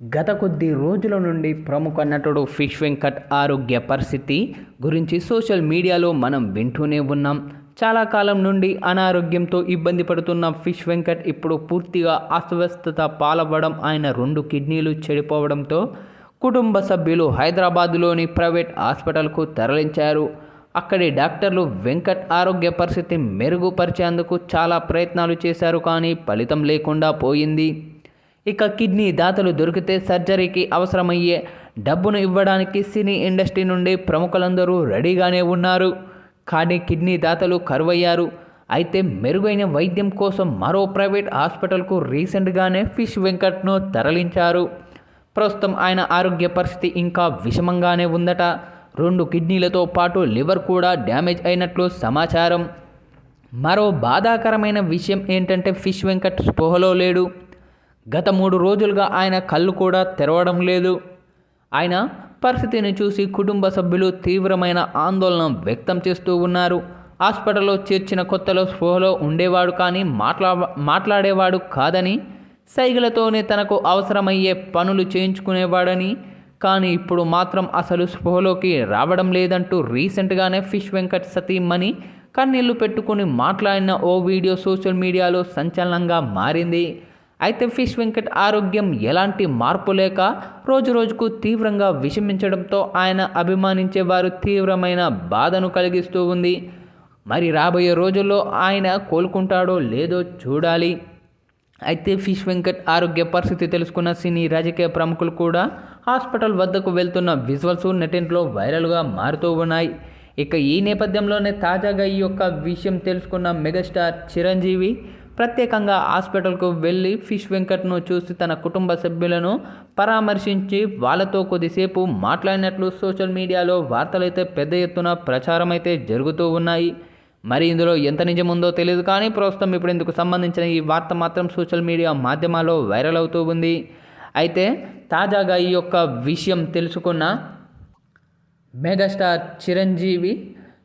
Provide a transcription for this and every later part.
గత కొద్ది రోజుల నుండి ప్రముఖ నటుడు ఫిష్ వెంకట్ ఆరోగ్య పరిస్థితి గురించి సోషల్ మీడియాలో మనం వింటూనే ఉన్నాం. చాలా కాలం నుండి అనారోగ్యంతో ఇబ్బంది పడుతున్న ఫిష్ వెంకట్ ఇప్పుడు పూర్తిగా అస్వస్థత పాలవ్వడం ఆయన రెండు కిడ్నీలు చెడిపోవడంతో కుటుంబ సభ్యులు హైదరాబాద్లోని ప్రైవేట్ హాస్పిటల్కు తరలించారు. అక్కడి డాక్టర్లు వెంకట్ ఆరోగ్య పరిస్థితి మెరుగుపరిచేందుకు చాలా ప్రయత్నాలు చేశారు కానీ ఫలితం లేకుండా పోయింది. ఇక కిడ్నీ దాతలు దొరికితే సర్జరీకి అవసరమయ్యే డబ్బును ఇవ్వడానికి సినీ ఇండస్ట్రీ నుండి ప్రముఖులందరూ రెడీగానే ఉన్నారు. కానీ కిడ్నీ దాతలు కరువయ్యారు. అయితే మెరుగైన వైద్యం కోసం మరో ప్రైవేట్ హాస్పిటల్కు రీసెంట్గానే ఫిష్ వెంకట్ను తరలించారు. ప్రస్తుతం ఆయన ఆరోగ్య పరిస్థితి ఇంకా విషమంగానే ఉందట. రెండు కిడ్నీలతో పాటు లివర్ కూడా డ్యామేజ్ అయినట్లు సమాచారం. మరో బాధాకరమైన విషయం ఏంటంటే ఫిష్ వెంకట్ స్పోహలో లేడు. గత మూడు రోజులుగా ఆయన కళ్ళు కూడా తెరవడం లేదు. ఆయన పరిస్థితిని చూసి కుటుంబ సభ్యులు తీవ్రమైన ఆందోళన వ్యక్తం చేస్తూ ఉన్నారు. హాస్పిటల్లో చేర్చిన కొత్తలో స్పృహలో ఉండేవాడు కానీ మాట్లా మాట్లాడేవాడు కాదని సైగలతోనే తనకు అవసరమయ్యే పనులు చేయించుకునేవాడని కానీ ఇప్పుడు మాత్రం అసలు స్పృహలోకి రావడం లేదంటూ రీసెంట్గానే ఫిష్ వెంకట్ సతీమణి కన్నీళ్ళు పెట్టుకుని మాట్లాడిన ఓ వీడియో సోషల్ మీడియాలో సంచలనంగా మారింది. అయితే ఫిష్ వెంకట్ ఆరోగ్యం ఎలాంటి మార్పు లేక రోజు రోజుకు తీవ్రంగా విషమించడంతో ఆయన అభిమానించే వారు తీవ్రమైన బాధను కలిగిస్తూ ఉంది. మరి రాబోయే రోజుల్లో ఆయన కోలుకుంటాడో లేదో చూడాలి. అయితే ఫిష్ వెంకట్ ఆరోగ్య పరిస్థితి తెలుసుకున్న సినీ రాజకీయ ప్రముఖులు కూడా హాస్పిటల్ వద్దకు వెళ్తున్న విజువల్స్ నెటింట్లో వైరల్గా మారుతూ ఉన్నాయి. ఇక ఈ నేపథ్యంలోనే తాజాగా ఈ యొక్క విషయం తెలుసుకున్న మెగాస్టార్ చిరంజీవి ప్రత్యేకంగా హాస్పిటల్కు వెళ్ళి ఫిష్ వెంకట్ను చూసి తన కుటుంబ సభ్యులను పరామర్శించి వాళ్ళతో కొద్దిసేపు మాట్లాడినట్లు సోషల్ మీడియాలో వార్తలైతే పెద్ద ఎత్తున ప్రచారం అయితే జరుగుతూ ఉన్నాయి. మరి ఇందులో ఎంత నిజముందో తెలియదు కానీ ప్రస్తుతం ఇప్పుడు ఇందుకు సంబంధించిన ఈ వార్త మాత్రం సోషల్ మీడియా మాధ్యమాల్లో వైరల్ అవుతూ ఉంది. అయితే తాజాగా ఈ యొక్క విషయం తెలుసుకున్న మెగాస్టార్ చిరంజీవి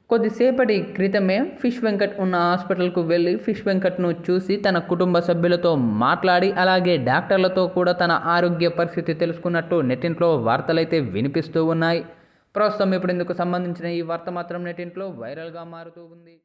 కొద్దిసేపటి క్రితమే ఫిష్ వెంకట్ ఉన్న హాస్పిటల్కు వెళ్ళి ఫిష్ వెంకట్ను చూసి తన కుటుంబ సభ్యులతో మాట్లాడి అలాగే డాక్టర్లతో కూడా తన ఆరోగ్య పరిస్థితి తెలుసుకున్నట్టు నెట్టింట్లో వార్తలైతే వినిపిస్తూ ఉన్నాయి. ప్రస్తుతం ఇప్పుడు ఇందుకు సంబంధించిన ఈ వార్త మాత్రం నెట్టింట్లో వైరల్గా మారుతూ ఉంది.